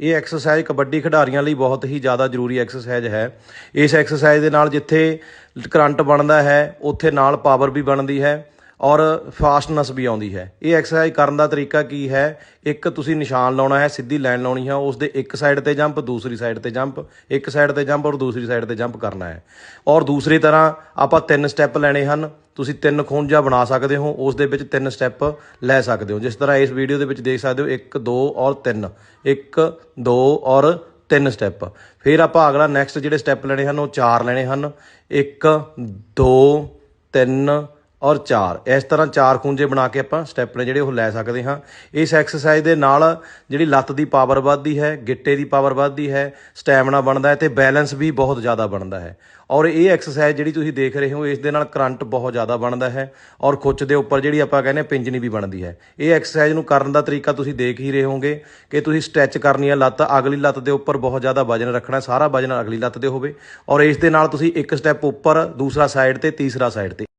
ਇਹ ਐਕਸਰਸਾਈਜ਼ ਕਬੱਡੀ ਖਿਡਾਰੀਆਂ ਲਈ ਬਹੁਤ ਹੀ ਜ਼ਿਆਦਾ ਜ਼ਰੂਰੀ ਐਕਸਰਸਾਈਜ਼ ਹੈ। ਇਸ ਐਕਸਰਸਾਈਜ਼ ਦੇ ਨਾਲ ਜਿੱਥੇ ਕਰੰਟ ਬਣਦਾ ਹੈ, ਉੱਥੇ ਨਾਲ ਪਾਵਰ ਵੀ ਬਣਦੀ ਹੈ। ਔਰ ਫਾਸਟਨੈਸ ਵੀ ਆਉਂਦੀ ਹੈ। ਇਹ ਐਕਸਰਸਾਈਜ਼ ਕਰਨ ਦਾ ਤਰੀਕਾ ਕੀ ਹੈ? ਇੱਕ ਤੁਸੀਂ ਨਿਸ਼ਾਨ ਲਾਉਣਾ ਹੈ, ਸਿੱਧੀ ਲਾਈਨ ਲਾਉਣੀ ਹੈ ਉਸ ਦੇ ਇੱਕ ਸਾਈਡ ਤੇ ਜੰਪ ਦੂਸਰੀ ਸਾਈਡ ਤੇ ਜੰਪ ਇੱਕ ਸਾਈਡ ਤੇ ਜੰਪ ਔਰ ਦੂਸਰੀ ਸਾਈਡ ਤੇ ਜੰਪ ਕਰਨਾ ਹੈ। ਔਰ ਦੂਸਰੀ ਤਰ੍ਹਾਂ ਆਪਾਂ ਤਿੰਨ ਸਟੈਪ ਲੈਣੇ ਹਨ, ਤੁਸੀਂ ਤਿੰਨ ਖੂੰਜਾ ਬਣਾ ਸਕਦੇ ਹੋ ਉਸ ਦੇ ਵਿੱਚ ਤਿੰਨ ਸਟੈਪ ਲੈ ਸਕਦੇ ਹੋ। ਜਿਸ ਤਰ੍ਹਾਂ ਇਸ ਵੀਡੀਓ ਦੇ ਵਿੱਚ ਦੇਖ ਸਕਦੇ ਹੋ 1 2 ਔਰ 3 1 2 ਔਰ ਤਿੰਨ ਸਟੈਪ ਫਿਰ ਆਪਾਂ ਅਗਲਾ ਨੈਕਸਟ ਜਿਹੜੇ ਸਟੈਪ ਲੈਣੇ ਹਨ, ਉਹ ਚਾਰ ਲੈਣੇ ਹਨ। 1 2 3 ਔਰ 4 ਇਸ ਤਰ੍ਹਾਂ ਚਾਰ ਖੂੰਜੇ ਬਣਾ ਕੇ ਆਪਾਂ ਸਟੈਪ ਨੇ ਜਿਹੜੇ ਉਹ ਲੈ ਸਕਦੇ ਹਾਂ। ਇਸ ਐਕਸਰਸਾਈਜ਼ ਦੇ ਨਾਲ ਜਿਹੜੀ ਲੱਤ ਦੀ ਪਾਵਰ ਵੱਧਦੀ ਹੈ, ਗਿੱਟੇ ਦੀ ਪਾਵਰ ਵੱਧਦੀ ਹੈ ਸਟੈਮਿਨਾ ਬਣਦਾ ਹੈ ਤੇ ਬੈਲੈਂਸ ਵੀ ਬਹੁਤ ਜ਼ਿਆਦਾ ਬਣਦਾ ਹੈ। ਔਰ ਇਹ ਐਕਸਰਸਾਈਜ਼ ਜਿਹੜੀ ਤੁਸੀਂ ਦੇਖ ਰਹੇ ਹੋ, ਇਸ ਦੇ ਨਾਲ ਕਰੰਟ ਬਹੁਤ ਜ਼ਿਆਦਾ ਬਣਦਾ ਹੈ ਔਰ ਖੁੱਚ ਦੇ ਉੱਪਰ ਜਿਹੜੀ ਆਪਾਂ ਕਹਿੰਦੇ ਹਾਂ ਪਿੰਜਣੀ ਵੀ ਬਣਦੀ ਹੈ। ਇਹ ਐਕਸਰਸਾਈਜ਼ ਨੂੰ ਕਰਨ ਦਾ ਤਰੀਕਾ ਤੁਸੀਂ ਦੇਖ ਹੀ ਰਹੇ ਹੋਗੇ ਕਿ ਤੁਸੀਂ ਸਟ੍ਰੈਚ ਕਰਨੀ ਹੈ ਲੱਤ, ਅਗਲੀ ਲੱਤ ਦੇ ਉੱਪਰ ਬਹੁਤ ਜ਼ਿਆਦਾ ਵਜਨ ਰੱਖਣਾ ਸਾਰਾ ਵਜਨ ਅਗਲੀ ਲੱਤ ਦੇ ਹੋਵੇ। ਔਰ ਇਸ ਦੇ ਨਾਲ ਤੁਸੀਂ ਇੱਕ ਸਟੈਪ ਉੱਪਰ, ਦੂਸਰਾ ਸਾਈਡ ਤੇ, ਤੀਸਰਾ ਸਾਈਡ ਤੇ।